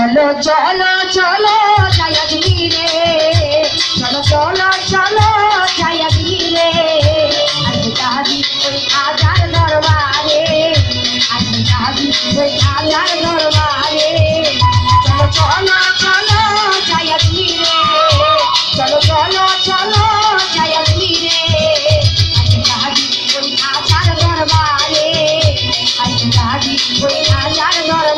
চলো চলো চলো ছায়াজ রে চলো চলো চলো ছায়াজ রে আজ দাদি ওই আধার দরবারে। আজ দাদি ওই আধার দরবারে। চলো চলো চলো ছায়াজ রে চলো চলো চলো ছায়াজ রে আজ দাদি ওই আধার দরবারে। আজ দাদি ওই আধার দরবারে।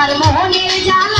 আর মোহনের জ্বালা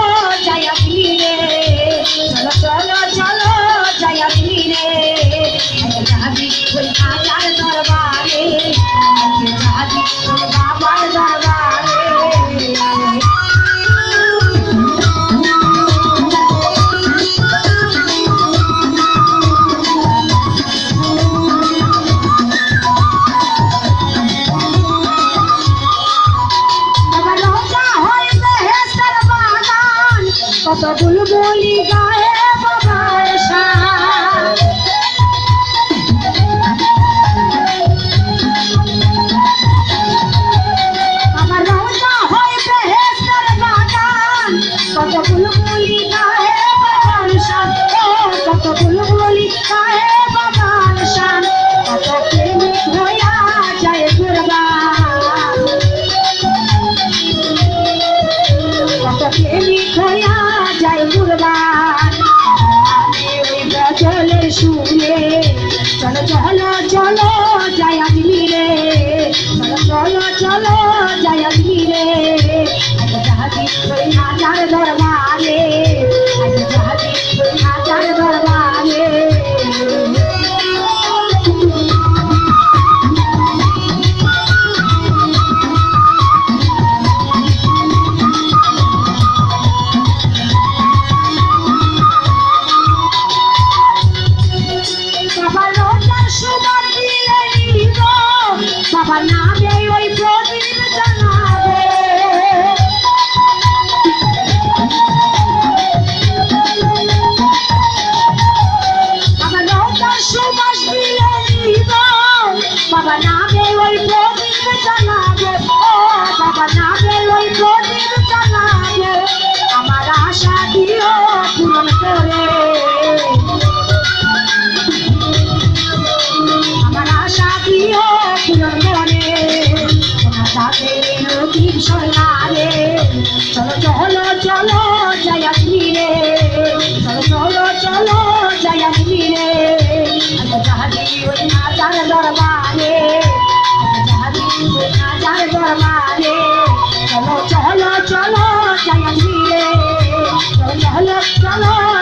কত বলি গায়ে বাবা যার দরবারে চলো চলো চলো চলো চলো চলো।